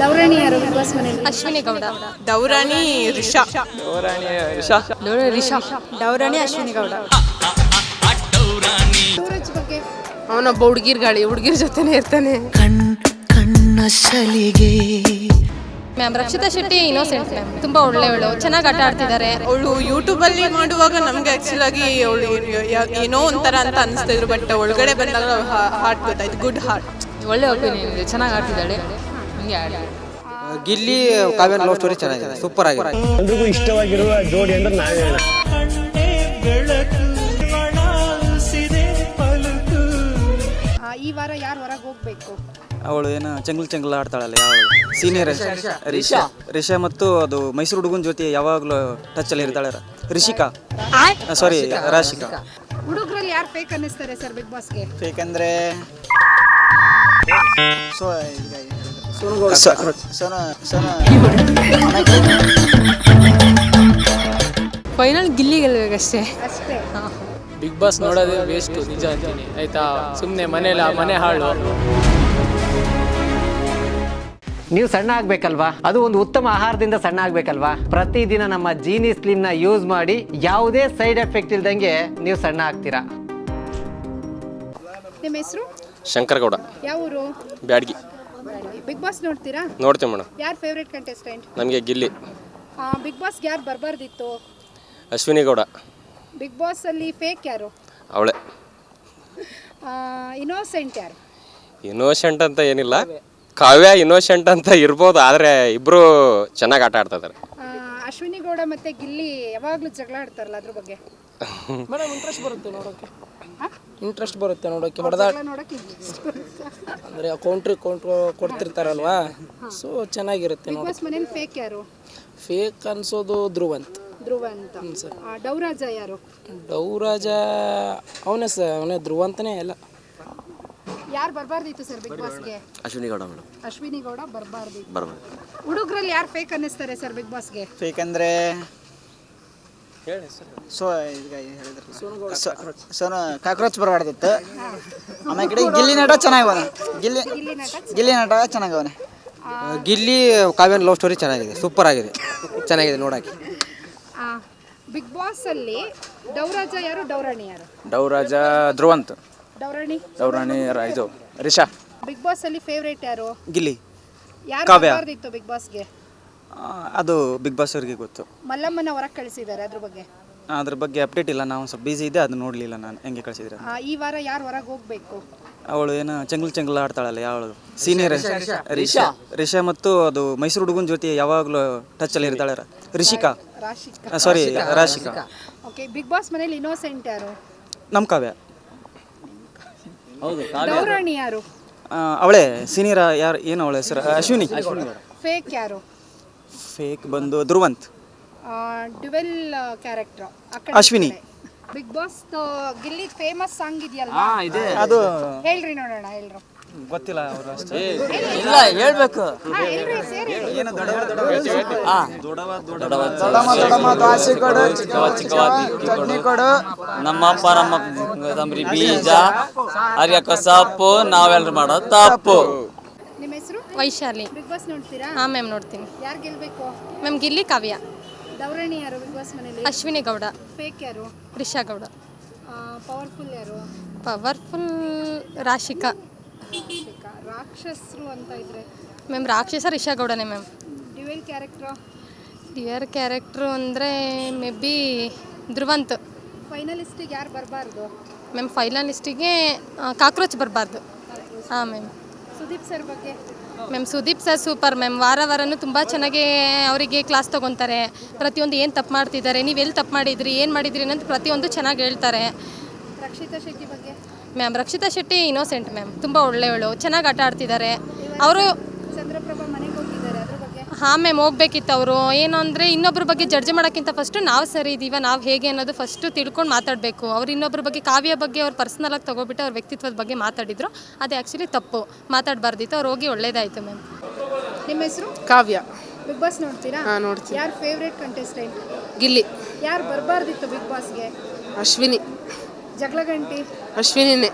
ದೌರಾಣಿ ಯಾರು big boss ಮನೇಲಿ ಅಶ್ವಿನಿ ಗೌಡ ದೌರಾಣಿ ರಿಷಾ. ದೌರಾಣಿ ಅಶ್ವಿನಿ ಗೌಡ ಸೂರಜ್ ಬಗ್ಗೆ? ಅವನೊಬ್ಬ ಹುಡುಗಿರ್ ಗಾಳಿ ಹುಡುಗಿರ್ ಜೊತೆನೆ ಇರ್ತಾನೆ. ಕಣ್ ಕಣ್ಣ ಸಲಿಗೆ. Ma'am Rakshita Shetty innocent ma'am ತುಂಬಾ ಒಳ್ಳೆಯವಳು ಚೆನ್ನಾಗಿ ಆಟ ಆಡ್ತಿದ್ದಾರೆ. ಅವಳು ಯೂಟ್ಯೂಬಲ್ಲಿ ಮಾಡುವಾಗ ನಮ್ಗೆ ಆಕ್ಚುಲ್ ಆಗಿ ಅವಳು ಏನೋ ಒಂಥರ ಅಂತ ಅನಿಸ್ತಿದ್ರು ಬಟ್ ಒಳಗಡೆ ಬಂದಾಗ ಹಾರ್ಟ್ ಗೊತ್ತಾಯ್ತು ಗುಡ್ ಹಾರ್ಟ್ ಒಳ್ಳೆ ಒಪಿನಿಯನ್ ಇದೆ ಚೆನ್ನಾಗಿ ಆಡ್ತಿದ್ದಾಳೆ. ಗಿಲ್ಲಿ ಕಾವ್ಯನ ಲವ್ ಸ್ಟೋರಿ ಚೆನ್ನಾಗಿದೆ. ಸೂಪರ್ ಆಗಿದೆ. ಎಲ್ರಿಗೂ ಇಷ್ಟವಾಗಿರುವ ಜೋಡಿ ಅಂದ್ರೆ ನಾವೇ ಹೇಳ ಈ ವಾರ ಯಾರು ಹೊರಗೆ ಹೋಗ್ಬೇಕು? ಅವಳು ಏನು ಚಂಗ್ಲ್ ಚಂಗ್ಲ್ ಆಡ್ತಾಳಲ್ಲ ಯಾವಳು? ಸೀನಿಯರ್ ರಿಷಾ ರಿಷಾ. ಮತ್ತು ಅದು ಮೈಸೂರು ಹುಡುಗನ ಜೊತೆ ಯಾವಾಗಲೂ ಟಚಲ್ಲಿ ಇರ್ತಾಳೆ ರಿಷಿಕಾ. ಸಾರಿ ರಾಶಿಕಾ. ಹುಡುಗರಲ್ಲಿ ಯಾರು ಫೇಕ್ ಅನ್ನಿಸ್ತಾರೆ ಸರ್ ಬಿಗ್ ಬಾಸ್ಗೆ ಬೇಕಂದ್ರೆ ಸೊ ಸೋನ ಸೋನ ಫೈನಲ್ ಗಿಲ್ಲಿ ಗೆಲ್ಬೇಕಷ್ಟೇ ಅಷ್ಟೇ. ಬಿಗ್ ಬಾಸ್ ನೋಡೋದೇ ವೇಸ್ಟ್ ನಿಜ ಅಂತೀನಿ. ಆಯ್ತಾ? ಸುಮ್ಮನೆ ಮನೇಲಿ ಆ ಮನೆ ಹಾಳು. ನೀವು ಸಣ್ಣ ಆಗ್ಬೇಕಲ್ವಾ? ಅದು ಒಂದು ಉತ್ತಮ ಆಹಾರದಿಂದ ಸಣ್ಣ ಆಗ್ಬೇಕಲ್ವಾ? ಪ್ರತಿದಿನ ನಮ್ಮ ಜೀನಿ ಸ್ಲಿಮ್ನ ಯೂಸ್ ಮಾಡಿ ಯಾವುದೇ ಸೈಡ್ ಎಫೆಕ್ಟ್ ಇಲ್ದಂಗೆ ನೀವು ಸಣ್ಣ ಆಗ್ತೀರಾ? ನಿಮ್ಮ ಹೆಸರು? ಶಂಕರಗೌಡ. ಯಾವ ಊರು? ಬ್ಯಾಡ್ಗಿ. ಬಿಗ್ ಬಾಸ್ ನೋಡ್ತೀರಾ? ನೋಡ್ತೀವಿ ಮೇಡಮ್. ಯಾರು ಫೇವ್ರೆಟ್ ಕಂಟೆಸ್ಟೆಂಟ್ ನಮಗೆ ಗಿಲ್ಲಿ. ಬಿಗ್ ಬಾಸ್ಗೆ ಯಾರು ಬರಬಾರ್ದಿತ್ತು? ಅಶ್ವಿನಿ ಗೌಡ. ಬಿಗ್ ಬಾಸ್ ಅಲ್ಲಿ ಫೇಕ್ ಯಾರು? ಅವಳೆ. ಇನೋಸೆಂಟ್ ಯಾರು? ಇನ್ನೋಸೆಂಟ್ ಅಂತ ಏನಿಲ್ಲ. ಕಾವ್ಯ ಇನ್ನೋಸೆಂಟ್ ಅಂತ ಇರ್ಬೋದು ಆದರೆ ಇಬ್ಬರು ಚೆನ್ನಾಗಿ ಆಟ ಆಡ್ತಾ ಇದ್ದಾರೆ ಅಶ್ವಿನಿ ಗೌಡ ಮತ್ತೆ ಗಿಲ್ಲಿ ಯಾವಾಗಲೂ ಜಗಳ ಆಡ್ತಾರಲ್ಲ ಅದ್ರ ಬಗ್ಗೆ? ಮೇಡಮ್ ಇಂಟ್ರೆಸ್ಟ್ ಬರುತ್ತೆ ನೋಡೋಕೆ? ಇಂಟ್ರೆಸ್ಟ್ ಬರುತ್ತೆ ನೋಡೋಕ್ಕೆ ಹೊಡೆದಾಟ ಅಂದರೆ ಕೌಂಟ್ರಿ ಕೌಂಟ್ರ್ ಕೊಡ್ತಿರ್ತಾರಲ್ವಾ? ಸೊ ಚೆನ್ನಾಗಿರುತ್ತೆ ನೋಡಿ ಮನೇಲಿ ಫೇಕ್ ಯಾರು? ಫೇಕ್ ಅನ್ಸೋದು ಧ್ರುವಂತ್. ಧ್ರುವ ಅಂತ. ಆ, ಡೌರಾಜ ಯಾರು? ಡೌರಾಜ ಅವನೇ ಸರ್ ಅವನೇ ಧ್ರುವಂತನೇ ಎಲ್ಲ ಯಾರು ಬರಬಾರ್ದಿತ್ತು ಸರ್ ಬಿಗ್ ಬಾಸ್ಗೆ ಅಶ್ವಿನಿ ಗೌಡ ಮೇಡಮ್. ಅಶ್ವಿನಿ ಗೌಡ ಬರಬಾರ್ದಿತ್ತು. ಬರ್ಬೋದು ಹುಡುಗರಲ್ಲಿ ಯಾರು ಫೇಕ್ ಅನ್ನಿಸ್ತಾರೆ ಸರ್ ಬಿಗ್ ಬಾಸ್ಗೆ ಬೇಕಂದ್ರೆ ಸೊ ಸೋನ ಕಾಕ್ರೋಚ್. ಬರಬಾರ್ದಿತ್ತು. ಆಮೇಲೆ ಕಡೆ ಗಿಲ್ಲಿ ನಟ ಚೆನ್ನಾಗವನೆ ಗಿಲ್ಲಿ ಗಿಲ್ಲಿ ನಟ ಚೆನ್ನಾಗವನೆ ಗಿಲ್ಲಿ ಕಾವ್ಯನ ಲವ್ ಸ್ಟೋರಿ ಚೆನ್ನಾಗಿದೆ. ಸೂಪರ್ ಆಗಿದೆ. ಚೆನ್ನಾಗಿದೆ ನೋಡಕ್ಕೆ. ಬಿಗ್ ಬಾಸ್ ಅಲ್ಲಿ ಡೌರಾಜ ಯಾರು ಡೌರಾಣಿ ಯಾರು? ಡೌರಾಜ ಧ್ರುವಂತ್. ಡೌರಾಣಿ? ಡೌರಾಣಿ ಇದು ರಿಷಾ. ಬಿಗ್ ಬಾಸ್ ಅಲ್ಲಿ ಫೇವ್ರೇಟ್ ಯಾರು? ಗಿಲ್ಲಿ. ಯಾರು ಕಾವ್ಯ. ಬಿಗ್ ಬಾಸ್ಗೆ ಅದು ಬಿಗ್ ಬಾಸ್ ಅವರಿಗೆ ಗೊತ್ತು. ಮಲ್ಲಮ್ಮನ ಹೊರಗೆ ಕಳಿಸಿದ್ದಾರೆ ಅದ್ರ ಬಗ್ಗೆ? ಅದ್ರ ಬಗ್ಗೆ ಅಪ್ಡೇಟ್ ಇಲ್ಲ. ನಾವು ಸ್ವಲ್ಪ ಬಿಸಿ ಇದೆ ಅದು ನೋಡಲಿಲ್ಲ ನಾನು. ಹೆಂಗೆ ಕಳಿಸಿದ್ರೆ ಆ, ಈ ವಾರ ಯಾರು ಹೊರಗೆ ಹೋಗಬೇಕು? ಅವಳು ಏನು ಚಂಗ್ಲ್ ಚಂಗ್ಲ್ ಆಡ್ತಾಳಲ್ಲ ಯಾವಳು? ಸೀನಿಯರ್ ರಿಷಾ ರಿಷಾ ಮತ್ತು ಅದು ಮೈಸೂರು ಹುಡುಗನ ಜೊತೆ ಯಾವಾಗಲೂ ಟಚಲ್ಲಿ ಇರ್ತಾಳೆ Rishika. Rashika. Sorry Rashika okay big boss ಮನೇಲಿ ಇನ್ನೋಸೆಂಟ್ ಯಾರು? ನಮ್ಮ ಕಾವ್ಯ. ಡೌರಾಣಿ ಯಾರು? ಆ, ಅವಳೇ ಸೀನಿಯರ್ ಯಾರು ಏನು ಅವಳ ಹೆಸರು? ಅಶ್ವಿನಿ. ಫೇಕ್ ಯಾರು? ಫೇಕ್ ಬಂದು Dhruvanth. Dual character Ashwini. Big boss Gilli famous song ಇದೆ. ಅದು ಹೇಳ್ರಿ ನೋಡೋಣ ಹೇಳ್ರು. ಗೊತ್ತಿಲ್ಲ ಅವರು ಅಷ್ಟೇ. ಇಲ್ಲ ಹೇಳ್ಬೇಕು. ಹಾ, ಹೇಳ್ರಿ ಸೇರಿ. ನಮ್ಮಪ್ಪ ನಮ್ಮ ತಂಬ್ರಿ ಬೀಜ ಅರಿಯಕ್ಕ ಸಪ್ಪು ನಾವೆಲ್ಲರೂ ಮಾಡೋ ತಪ್ಪು. ವೈಶಾಲಿ. ಬಿಗ್ ಬಾಸ್ ನೋಡ್ತೀರಾ? ಹಾಂ ಮ್ಯಾಮ್ ನೋಡ್ತೀನಿ. ಯಾರು ಗೆಲ್ಬೇಕು? ಮ್ಯಾಮ್ ಗಿಲ್ಲಿ ಕಾವ್ಯ. ದೌರಾಣಿ ಯಾರು ಬಿಗ್ ಬಾಸ್ ಮನೇಲಿ? ಅಶ್ವಿನಿ ಗೌಡ. ಫೇಕ್ ಯಾರು? ರಿಷಾ ಗೌಡ. ಪವರ್ಫುಲ್ ಯಾರು? ಪವರ್ಫುಲ್ ರಾಶಿಕಾ. ಬೇಕಾ? ರಾಕ್ಷಸರು ಅಂತ ಇದ್ರೆ. ಮ್ಯಾಮ್ ರಾಕ್ಷಸ Risha ಗೌಡನೇ ma'am dual character? Dear character ಅಂದರೆ ಮೇ ಬಿ ಧ್ರುವಂತ್. ಫೈನಲಿಸ್ಟಿಗೆ ಯಾರು ಬರಬಾರ್ದು? ಮ್ಯಾಮ್ ಫೈನಲಿಸ್ಟಿಗೆ ಕಾಕ್ರೋಚ್ ಬರಬಾರ್ದು. ಹಾಂ ಮ್ಯಾಮ್ ಸುದೀಪ್ ಸರ್ ಬಗ್ಗೆ? Ma'am Sudeep sir super ma'am ವಾರ ವಾರನೂ ತುಂಬ ಚೆನ್ನಾಗಿ ಅವರಿಗೆ ಕ್ಲಾಸ್ ತೊಗೊತಾರೆ. ಪ್ರತಿಯೊಂದು ಏನು ತಪ್ಪು ಮಾಡ್ತಿದ್ದಾರೆ ನೀವು ಎಲ್ಲಿ ತಪ್ಪು ಮಾಡಿದ್ರಿ ಏನು ಮಾಡಿದ್ರಿ ಅನ್ನೋದು ಪ್ರತಿಯೊಂದು ಚೆನ್ನಾಗಿ ಹೇಳ್ತಾರೆ. ರಕ್ಷಿತಾ ಶೆಟ್ಟಿ ಬಗ್ಗೆ? Ma'am Rakshita Shetty innocent ma'am ತುಂಬ ಒಳ್ಳೆಯವಳು ಚೆನ್ನಾಗಿ ಆಟ ಆಡ್ತಿದ್ದಾರೆ. ಅವರು ಚಂದ್ರಪ್ರಭಾ ಮನೆಗೆ ಹೋಗಿದ್ದಾರೆ ಅದ್ರ ಬಗ್ಗೆ ಹಾಂ ಮ್ಯಾಮ್ ಹೋಗ್ಬೇಕಿತ್ತು ಅವರು. ಏನು ಅಂದರೆ ಇನ್ನೊಬ್ಬರ ಬಗ್ಗೆ ಜಡ್ಜ್ ಮಾಡೋಕ್ಕಿಂತ ಫಸ್ಟು ನಾವು ಸರಿ ಇದ್ದೀವ ನಾವು ಹೇಗೆ ಅನ್ನೋದು ಫಸ್ಟು ತಿಳ್ಕೊಂಡು ಮಾತಾಡಬೇಕು. ಅವ್ರು ಇನ್ನೊಬ್ಬರ ಬಗ್ಗೆ ಕಾವ್ಯ ಬಗ್ಗೆ ಅವ್ರು ಪರ್ಸ್ನಲಾಗಿ ತೊಗೊಬಿಟ್ಟು ಅವ್ರ ವ್ಯಕ್ತಿತ್ವದ ಬಗ್ಗೆ ಮಾತಾಡಿದ್ರು. ಅದು ಆ್ಯಕ್ಚುಲಿ ತಪ್ಪು. ಮಾತಾಡಬಾರ್ದಿತ್ತು ಅವ್ರು ಹೋಗಿ ಒಳ್ಳೇದಾಯಿತು ಮ್ಯಾಮ್. ನಿಮ್ಮ ಹೆಸರು? ಕಾವ್ಯ. ಬಿಗ್ ಬಾಸ್ ನೋಡ್ತೀರಾ? ಹಾಂ ನೋಡ್ತೀನಿ. ಯಾರು ಫೇವ್ರೇಟ್ ಕಂಟೆಸ್ಟೆಂಟ್ ಗಿಲ್ಲಿ. ಯಾರು ಬರಬಾರ್ದಿತ್ತು ಬಿಗ್ ಬಾಸ್ಗೆ ಅಶ್ವಿನಿ. ಜಗಳ ಗಂಟಿ? ಅಶ್ವಿನಿನೇ.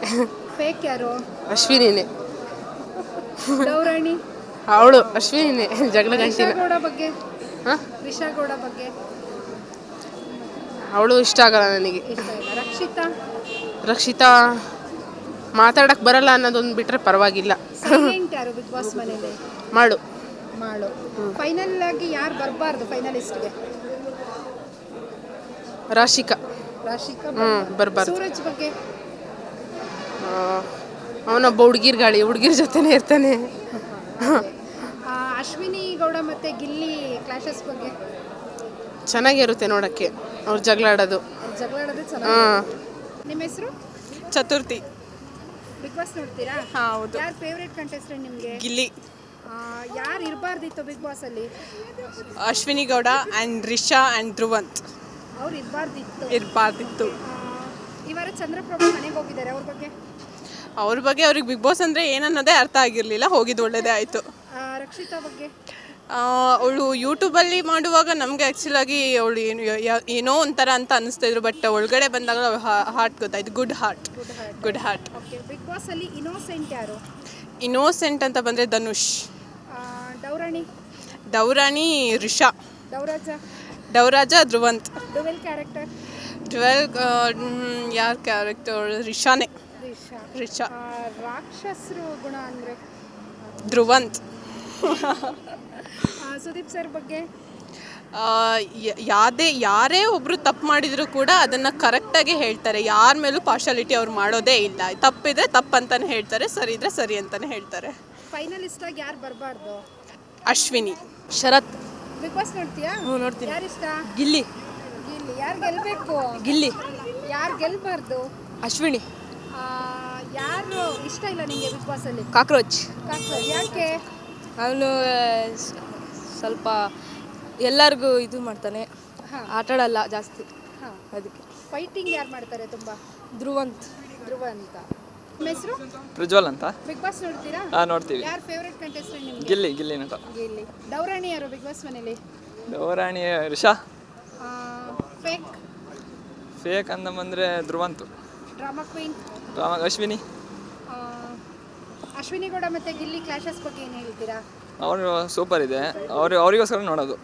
ಫೇಕ್ ಯಾರು? ಅಶ್ವಿನಿನೇ. ಡೌರಾಣಿ? ಅವಳು ಅಶ್ವಿನಿ ಜಗಳ ಗಂಟಿನ ಬಗ್ಗೆ? ರಿಷಾ ಗೌಡ ಬಗ್ಗೆ? ಅವಳು ಇಷ್ಟ ಆಗಲ್ಲ ನನಗೆ. ಇಷ್ಟ ಇಲ್ಲ. ರಕ್ಷಿತಾ? ರಕ್ಷಿತಾ ಮಾತಾಡಕ್ ಬರಲ್ಲ ಅನ್ನೋದೊಂದು ಬಿಟ್ರೆ ಪರವಾಗಿಲ್ಲ. ಸೈಲೆಂಟ್ ಯಾರು ಬಿಗ್ ಬಾಸ್ ಮನೇಲಿ ಮಾಡು ಮಾಡು ಫೈನಲ್ ಆಗಿ ಯಾರು ಬರಬಾರ್ದು ಫೈನಲಿಸ್ಟ್ಗೆ ರಾಶಿಕಾ. ರಾಶಿಕಾ ಹ್ಞೂ ಬರ್ಬಾರ್ದು. ಸೂರಜ್ ಬಗ್ಗೆ? ಅವನೊಬ್ಬ ಹುಡುಗಿರ್ ಗಾಳಿ ಹುಡುಗಿರ್ ಜೊತೆನೇ ಇರ್ತಾನೆ. ಅಶ್ವಿನಿ ಗೌಡ ಮತ್ತೆ ಗಿಲ್ಲಿ ಕ್ಲಾಶಸ್ ಬಗ್ಗೆ? ಚೆನ್ನಾಗಿರುತ್ತೆ ನೋಡಕ್ಕೆ ಅವ್ರು ಜಗಳಾಡೋದು. ಜಗಳ ಆಡೋದು ಹಾ. ಚೆನ್ನಾಗಿ ನಿಮ್ಮ ಹೆಸರು? ಚತುರ್ಥಿ. ಬಿಗ್ ಬಾಸ್ ನೋಡ್ತೀರಾ? ಹೌದು. ಯಾರು ಫೇವ್ರೇಟ್ ಕಂಟೆಸ್ಟೆಂಟ್ ನಿಮಗೆ? ಗಿಲ್ಲಿ. ಯಾರು ಇರಬಾರ್ದಿತ್ತು ಬಿಗ್ ಬಾಸ್ ಅಲ್ಲಿ? Ashwini Gowda and Risha and Dhruvanth. ಅವ್ರು ಇರಬಾರ್ದಿತ್ತು. ಇರಬಾರ್ದಿತ್ತು. ಇವರ ವಾರ ಚಂದ್ರಪ್ರಭಾ ಮನೆಗೆ ಹೋಗಿದ್ದಾರೆ ಅವ್ರ ಬಗ್ಗೆ? ಅವ್ರ ಬಗ್ಗೆ ಅವ್ರಿಗೆ ಬಿಗ್ ಬಾಸ್ ಅಂದರೆ ಏನನ್ನೋದೇ ಅರ್ಥ ಆಗಿರಲಿಲ್ಲ ಹೋಗಿದ್ದು ಒಳ್ಳೇದೇ ಆಯಿತು. ರಕ್ಷಿತಾ ಬಗ್ಗೆ? ಅವಳು ಯೂಟ್ಯೂಬಲ್ಲಿ ಮಾಡುವಾಗ ನಮಗೆ ಆ್ಯಕ್ಚುಲಾಗಿ ಅವಳು ಏನು ಏನೋ ಒಂಥರ ಅಂತ ಅನಿಸ್ತಾ ಇದ್ರು ಬಟ್ ಒಳಗಡೆ ಬಂದಾಗ ಹಾರ್ಟ್ ಗೊತ್ತಾಯ್ತು. Good heart good heart okay big boss ಅಲ್ಲಿ ಇನೋಸೆಂಟ್ ಯಾರು? ಇನೋಸೆಂಟ್ ಅಂತ ಬಂದರೆ ಧನುಷ್. ಆ, ಡೌರಾಣಿ ದೌರಾಣಿ ರಿಷಾ. ಡೌರಾಜ ಡೌರಾಜ ಧ್ರುವಂತ್. ಡುವೆಲ್ ಕ್ಯಾರೆಕ್ಟರ್ ಟ್ವೆಲ್ ಯಾರ ಕ್ಯಾರೆಕ್ಟರ್ ರಿಷಾನೇ. ಆ, ರಾಕ್ಷಸರು ಗುಣ ಅಂದರೆ? ಧ್ರುವಂತ್. ಆ, ಸುದೀಪ್ ಸರ್ ಬಗ್ಗೆ? ಯಾವುದೇ ಯಾರೇ ಒಬ್ರು ತಪ್ಪು ಮಾಡಿದರೂ ಕೂಡ ಅದನ್ನು ಕರೆಕ್ಟಾಗಿ ಹೇಳ್ತಾರೆ. ಯಾರ ಮೇಲೂ ಪಾರ್ಶಾಲಿಟಿ ಅವ್ರು ಮಾಡೋದೇ ಇಲ್ಲ. ತಪ್ಪಿದ್ರೆ ತಪ್ಪಂತಾನೆ ಹೇಳ್ತಾರೆ ಸರಿ ಇದ್ರೆ ಸರಿ ಅಂತಾನೆ ಹೇಳ್ತಾರೆ. ಫೈನಲಿಸ್ಟ್ ಆಗಿ ಯಾರು ಬರಬಾರ್ದು? ಅಶ್ವಿನಿ. ಶರತ್. ಬಿಗ್ ಬಾಸ್ ನೋಡ್ತೀಯಾ? ನೋಡ್ತೀನಿ. ಯಾರು ಇಷ್ಟ ಗಿಲ್ಲಿ. ಗಿಲ್ಲಿ. ಯಾರು ಗೆಲ್ಲಬೇಕು ಗಿಲ್ಲಿ. ಯಾರು ಗೆಲ್ಬಾರ್ದು? ಅಶ್ವಿನಿ. ಯಾರು ಇಷ್ಟ ಇಲ್ಲ ನಿಮಗೆ ಬಿಗ್ ಬಾಸ್ ಅಲ್ಲಿ? ಕಾಕ್ರೋಚ್. ಕಾಕ್ರೋಚ್ ಯಾಕೆ? ಅವನು ಸ್ವಲ್ಪ ಎಲ್ಲರಿಗೂ ಇದು ಮಾಡ್ತಾನೆ. ಆಟಾಡಲ್ಲ ಜಾಸ್ತಿ. ಹಾಂ. ಅದಕ್ಕೆ. ಫೈಟಿಂಗ್ ಯಾರು ಮಾಡ್ತಾರೆ ತುಂಬಾ? ಧ್ರುವಂತ್. ಧ್ರುವಂತ ನಿಮ್ಮ ಹೆಸರು? ಪ್ರಜ್ವಲ್ ಅಂತ. ಬಿಗ್ ಬಾಸ್ ನೋಡ್ತೀರಾ? ಹಾಂ ನೋಡ್ತೀವಿ. ಯಾರು ಫೇವ್ರೆಟ್ ಕಂಟೆಸ್ಟೆಂಟ್ ನಿಮಗೆ? ಗಿಲ್ಲಿ ಗಿಲ್ಲಿ ನಟ ಗಿಲ್ಲಿ. ದೌರಾಣಿ ಯಾರು ಬಿಗ್ ಬಾಸ್ ಮನೇಲಿ? ದೌರಾಣಿ ರಿಷಾ. ಫೇಕ್ ಫೇಕ್ ಅಂದ ಬಂದ್ರೆ Dhruvanth. Drama queen drama Ashwini Ashwini Gowda ಮತ್ತೆ ಗಿಲ್ಲಿ ಕ್ಲಾಶಸ್ ಬಗ್ಗೆ ಏನು ಹೇಳ್ತೀರಾ? ಅವರು ಸೂಪರ್ ಇದೆ. ಅವರು ಅವರಿಗೋಸ್ಕರ ನೋಡೋದು.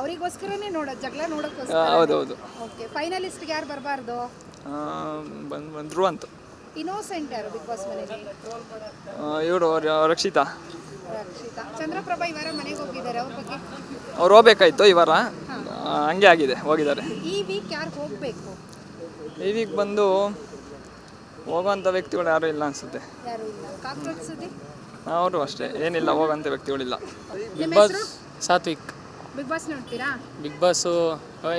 ಅವರಿಗೋಸ್ಕರನೇ ನೋಡೋದು ಜಗಳ ನೋಡೋಕ್ಕೋಸ್ಕರ? ಹೌದು ಹೌದು ಓಕೆ ಫೈನಲಿಸ್ಟ್ ಯಾರು ಬರಬಾರ್ದು? ಬಂದು ಬಂದು ಅಂತ. ಇನೋಸೆಂಟ್ ಯಾರು ಬಿಗ್ ಬಾಸ್ ಮನೆಯಲ್ಲಿ ಇವರು ರಕ್ಷಿತಾ. ರಕ್ಷಿತಾ. ಚಂದ್ರಪ್ರಭಾ ಈ ವಾರ ಮನೆಗೆ ಹೋಗಿದ್ದಾರೆ ಅವ್ರ ಬಗ್ಗೆ? ಅವ್ರು ಹೋಗ್ಬೇಕಾಯ್ತು ಇವರ ವಾರ. ಹಂಗೆ ಆಗಿದೆ ಹೋಗಿದ್ದಾರೆ. ಈ ವೀಕ್ ಯಾರು ಹೋಗಬೇಕು? ಈ ಬಂದು ಹೋಗುವಂಥ ವ್ಯಕ್ತಿಗಳು ಯಾರೂ ಇಲ್ಲ ಅನಿಸುತ್ತೆ. ಅವರು ಅಷ್ಟೇ ಏನಿಲ್ಲ ಹೋಗೋಂಥ ವ್ಯಕ್ತಿಗಳಿಲ್ಲ. Big boss Sathvik. Big boss ನೋಡ್ತೀರಾ? ಬಿಗ್ ಬಾಸು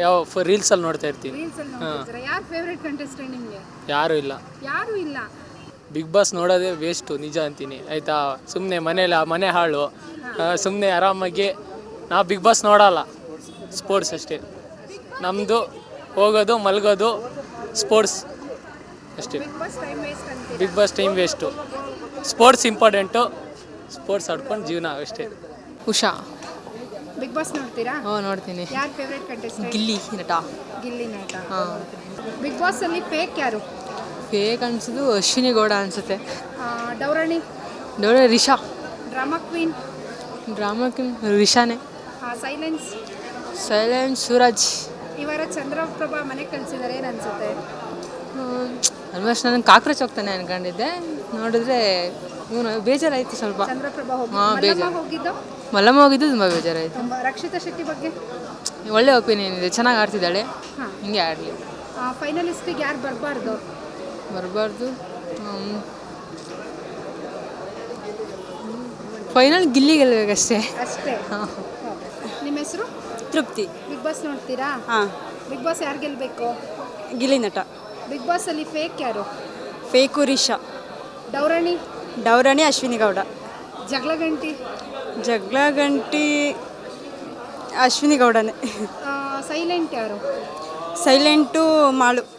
ಯಾವ ರೀಲ್ಸಲ್ಲಿ ನೋಡ್ತಾ ಇರ್ತೀನಿ ಯಾರು ಫೇವ್ರೆಟ್ ಕಂಟೆಸ್ಟೆಂಟ್ ನಿಮಗೆ? ಯಾರೂ ಇಲ್ಲ. ಯಾರು ಇಲ್ಲ. ಬಿಗ್ ಬಾಸ್ ನೋಡೋದೇ ವೇಸ್ಟು ನಿಜ ಅಂತೀನಿ. ಆಯಿತಾ? ಸುಮ್ಮನೆ ಮನೇಲಿ ಆ ಮನೆ ಹಾಳು. ಸುಮ್ಮನೆ ಆರಾಮಾಗಿ ನಾವು ಬಿಗ್ ಬಾಸ್ ನೋಡಲ್ಲ. ಸ್ಪೋರ್ಟ್ಸ್ ಅಷ್ಟೇ. ನಮ್ಮದು ಹೋಗೋದು ಮಲಗೋದು ಸ್ಪೋರ್ಟ್ಸ್ ಅಷ್ಟೇ. ಬಿಗ್ ಬಾಸ್ ಟೈಮ್ ವೇಸ್ಟ್ ಅಂತೀರಾ? Big boss time waste sports important sports ಆಡ್ಕೊಂಡು ಜೀವನ ಅಷ್ಟೇ. ಉಷಾ. ಬಿಗ್ ಬಾಸ್ ನೋಡ್ತೀರಾ? ಹ್ಞೂ ನೋಡ್ತೀನಿ. ಯಾರು favourite contestant Gilli Nata. Gilli Nata. Big boss ಅಲ್ಲಿ ಫೇಕ್ ಯಾರು? ಫೇಕ್ ಅನ್ಸೋದು ಅಶ್ವಿನಿ ಗೌಡ ಅನ್ಸುತ್ತೆ. ಡೌರಣಿ? ಡೌರಾಣಿ ನೋಡ ರಿಷಾ ಡ್ರಾಮಾ ಕ್ವೀನ್ ಡ್ರಾಮಾಕ್ಕೆ ರಿಷಾನೇ. Silence silence Suraj. ವಾರ ಚಂದ್ರಪ್ರಭಾ ಮನೆಗೆ ಕಳಿಸಿದ್ದಾರೆ ಏನು ಅನ್ಸುತ್ತೆ ಆಲ್ಮೋಸ್ಟ್ ನಾನು ಕಾಕ್ರೋಚ್ ಹೋಗ್ತಾನೆ ಅನ್ಕೊಂಡಿದ್ದೆ. ನೋಡಿದ್ರೆ ಇವನು ಬೇಜಾರಾಯ್ತು ಸ್ವಲ್ಪ. ಚಂದ್ರಪ್ರಭಾ ಹೋಗಿ ಹಾ, ಮಲ್ಲಮ್ಮ ಬೇಜಾರು. ಹೋಗಿದ್ದು? ಮಲ್ಲಮ್ಮ ಹೋಗಿದ್ದು ತುಂಬ ಬೇಜಾರಾಯಿತು. ತುಂಬ ರಕ್ಷಿತಾ ಶೆಟ್ಟಿ ಬಗ್ಗೆ? ಒಳ್ಳೆ ಒಪಿನಿಯನ್ ಇದೆ. ಚೆನ್ನಾಗಿ ಆಡ್ತಿದ್ದಾಳೆ. ಹಾಂ. ಹಿಂಗೆ ಆಡಲಿ. ಫೈನಲಿಸ್ಟಿಗೆ ಯಾರು ಬರಬಾರ್ದು? ಬರಬಾರ್ದು? ಫೈನಲ್ ಗಿಲ್ಲಿ ಗೆಲ್ಲಬೇಕಷ್ಟೇ ಅಷ್ಟೇ. ನಿಮ್ಮ ಹೆಸರು? ತೃಪ್ತಿ. ಬಿಗ್ ಬಾಸ್ ನೋಡ್ತೀರಾ? ಹಾಂ. ಬಿಗ್ ಬಾಸ್ ಯಾರು ಗೆಲ್ಬೇಕು? ಗಿಲಿ ನಟ. ಬಿಗ್ ಬಾಸ್ ಅಲ್ಲಿ ಫೇಕ್ ಯಾರು? ಫೇಕು ರಿಷಾ. ಡೌರಾಣಿ? ಡೌರಾಣಿ ಅಶ್ವಿನಿ ಗೌಡ. ಜಗಳ ಗಂಟಿ ಜಗಳ ಗಂಟಿ ಅಶ್ವಿನಿ ಗೌಡನೇ. ಸೈಲೆಂಟ್ ಯಾರು? ಸೈಲೆಂಟು ಮಾಳು.